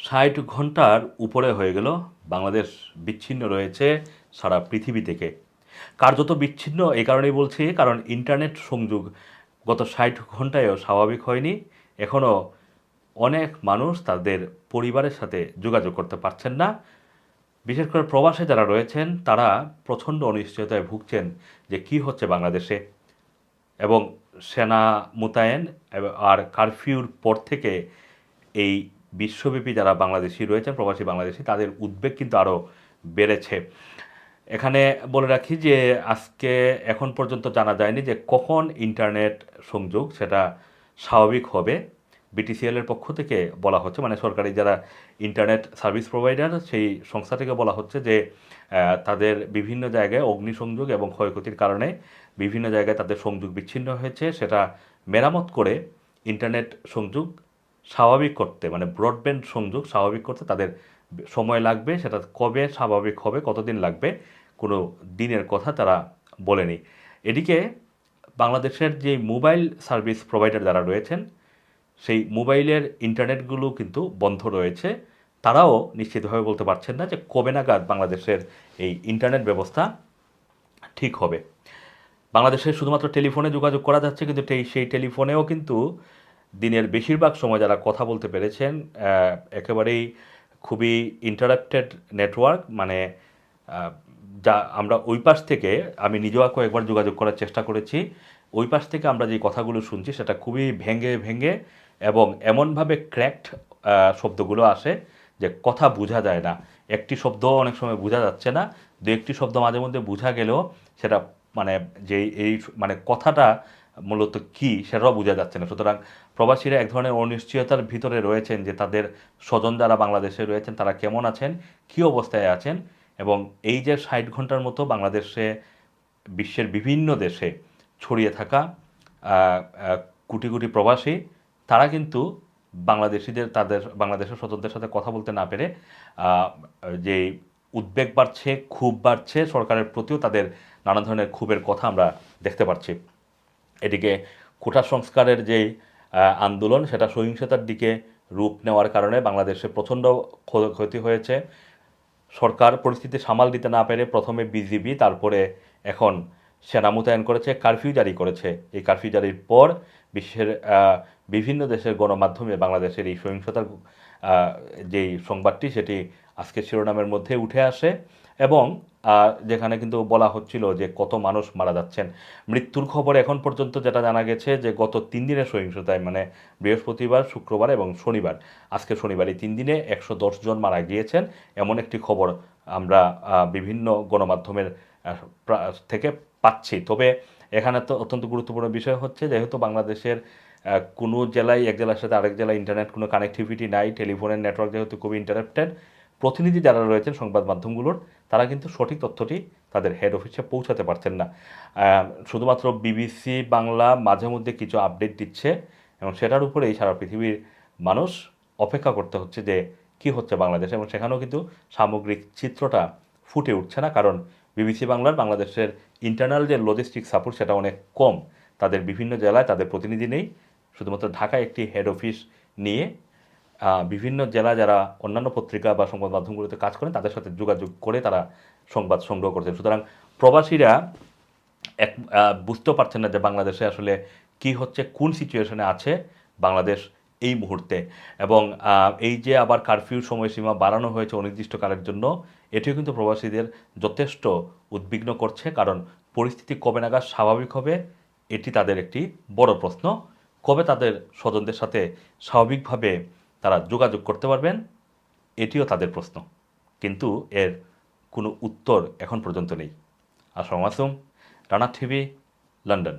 ষাট ঘণ্টার উপরে হয়ে গেল। বাংলাদেশ বিচ্ছিন্ন রয়েছে সারা পৃথিবী থেকে। কার্যত বিচ্ছিন্ন এই কারণেই বলছি, কারণ ইন্টারনেট সংযোগ গত ষাট ঘন্টায়ও স্বাভাবিক হয়নি। এখনও অনেক মানুষ তাদের পরিবারের সাথে যোগাযোগ করতে পারছেন না। বিশেষ করে প্রবাসে যারা রয়েছেন, তারা প্রচণ্ড অনিশ্চয়তায় ভুগছেন যে কি হচ্ছে বাংলাদেশে। এবং সেনা মোতায়েন আর কারফিউর পর থেকে এই বিশ্বব্যাপী যারা বাংলাদেশি রয়েছেন, প্রবাসী বাংলাদেশি, তাদের উদ্বেগ কিন্তু আরও বেড়েছে। এখানে বলে রাখি যে, আজকে এখন পর্যন্ত জানা যায়নি যে কখন ইন্টারনেট সংযোগ সেটা স্বাভাবিক হবে। বিটিসিএলের পক্ষ থেকে বলা হচ্ছে মানে সরকারি যারা ইন্টারনেট সার্ভিস প্রোভাইডার, সেই সংস্থা থেকে বলা হচ্ছে যে তাদের বিভিন্ন জায়গায় অগ্নিসংযোগ এবং ক্ষয়ক্ষতির কারণে বিভিন্ন জায়গায় তাদের সংযোগ বিচ্ছিন্ন হয়েছে। সেটা মেরামত করে ইন্টারনেট সংযোগ স্বাভাবিক করতে মানে ব্রডব্যান্ড সংযোগ স্বাভাবিক করতে তাদের সময় লাগবে, সেটা কবে স্বাভাবিক হবে, কতদিন লাগবে, কোনো দিনের কথা তারা বলেনি। এদিকে বাংলাদেশের যে মোবাইল সার্ভিস প্রোভাইডার যারা রয়েছেন, সেই মোবাইলের ইন্টারনেটগুলো কিন্তু বন্ধ রয়েছে। তারাও নিশ্চিতভাবে বলতে পারছেন না যে কবে নাগাদ বাংলাদেশের এই ইন্টারনেট ব্যবস্থা ঠিক হবে। বাংলাদেশে শুধুমাত্র টেলিফোনে যোগাযোগ করা যাচ্ছে, কিন্তু সেই টেলিফোনেও কিন্তু দিনের বেশিরভাগ সময় যারা কথা বলতে পেরেছেন একেবারেই খুবই ইন্টারাপ্টেড নেটওয়ার্ক মানে যা আমরা ওই পাশ থেকে, আমি নিজেও কয়েকবার যোগাযোগ করার চেষ্টা করেছি, ওই পাশ থেকে আমরা যে কথাগুলো শুনছি সেটা খুবই ভেঙে ভেঙে এবং এমনভাবে ক্র্যাকড শব্দগুলো আসে যে কথা বোঝা যায় না। একটি শব্দ অনেক সময় বোঝা যাচ্ছে না দু একটি শব্দ মাঝে মধ্যে বোঝা গেলেও সেটা মানে যে এই মানে কথাটা মূলত কি সেটাও বোঝা যাচ্ছে না। সুতরাং প্রবাসীরা এক ধরনের অনিশ্চয়তার ভিতরে রয়েছেন যে তাদের স্বজন যারা বাংলাদেশে রয়েছেন, তারা কেমন আছেন, কী অবস্থায় আছেন এবং এই যে ষাট ঘণ্টার মতো বাংলাদেশে, বিশ্বের বিভিন্ন দেশে ছড়িয়ে থাকা কোটি কোটি প্রবাসী, তারা কিন্তু বাংলাদেশিদের তাদের, বাংলাদেশের স্বজনদের সাথে কথা বলতে না পেরে যে উদ্বেগ বাড়ছে, ক্ষোভ বাড়ছে সরকারের প্রতিও তাদের নানা ধরনের ক্ষোভের কথা আমরা দেখতে পাচ্ছি। এদিকে কোটা সংস্কারের যে আন্দোলন, সেটা সহিংসতার দিকে রূপ নেওয়ার কারণে বাংলাদেশে প্রচণ্ড ক্ষতি হয়েছে। সরকার পরিস্থিতি সামাল দিতে না পেরে প্রথমে বিজিবি তারপরে এখন সেনা মোতায়েন করেছে, কারফিউ জারি করেছে। এই কারফিউ জারির পর বিশ্বের বিভিন্ন দেশের গণমাধ্যমে বাংলাদেশের এই সহিংসতার যেই সংবাদটি, সেটি আজকে শিরোনামের মধ্যে উঠে আসে এবং যেখানে কিন্তু বলা হচ্ছিল যে কত মানুষ মারা যাচ্ছেন। মৃত্যুর খবর এখন পর্যন্ত যেটা জানা গেছে যে গত তিন দিনের সহিংসতায় মানে বৃহস্পতিবার, শুক্রবার এবং শনিবার, আজকে শনিবার এই তিন দিনে একশো জন মারা গিয়েছেন। এমন একটি খবর আমরা বিভিন্ন গণমাধ্যমের থেকে পাচ্ছি। তবে এখানে তো অত্যন্ত গুরুত্বপূর্ণ বিষয় হচ্ছে যেহেতু বাংলাদেশের কোনো জেলায়, এক জেলার সাথে আরেক জেলায় ইন্টারনেট কোনো কানেক্টিভিটি নাই, টেলিফোনের নেটওয়ার্ক যেহেতু খুবই ইন্টারাপ্টেড প্রতিনিধি যারা রয়েছেন সংবাদ মাধ্যমগুলোর, তারা কিন্তু সঠিক তথ্যটি তাদের হেড অফিসে পৌঁছাতে পারছেন না। শুধুমাত্র বিবিসি বাংলা মাঝে মধ্যে কিছু আপডেট দিচ্ছে এবং সেটার উপরেই সারা পৃথিবীর মানুষ অপেক্ষা করতে হচ্ছে যে কি হচ্ছে বাংলাদেশে এবং সেখানেও কিন্তু সামগ্রিক চিত্রটা ফুটে উঠছে না। কারণ বিবিসি বাংলার বাংলাদেশের ইন্টারনাল যে লজিস্টিক সাপোর্ট সেটা অনেক কম। তাদের বিভিন্ন জেলায় তাদের প্রতিনিধি নেই। শুধুমাত্র ঢাকায় একটি হেড অফিস নিয়ে বিভিন্ন জেলা যারা অন্যান্য পত্রিকা বা সংবাদ মাধ্যমগুলোতে কাজ করেন, তাদের সাথে যোগাযোগ করে তারা সংবাদ সংগ্রহ করছেন। সুতরাং প্রবাসীরা এক বুঝতেও পারছেন না যে বাংলাদেশে আসলে কি হচ্ছে, কোন সিচুয়েশনে আছে বাংলাদেশ এই মুহূর্তে। এবং এই যে আবার কারফিউ সময়সীমা বাড়ানো হয়েছে অনির্দিষ্টকালের জন্য, এটিও কিন্তু প্রবাসীদের যথেষ্ট উদ্বিগ্ন করছে। কারণ পরিস্থিতি কবে নাগাদ স্বাভাবিক হবে, এটি তাদের একটি বড় প্রশ্ন। কবে তাদের স্বজনদের সাথে স্বাভাবিকভাবে তারা যোগাযোগ করতে পারবেন, এটিও তাদের প্রশ্ন। কিন্তু এর কোনো উত্তর এখন পর্যন্ত নেই। আসসালামু আলাইকুম, রানা টিভি, লন্ডন।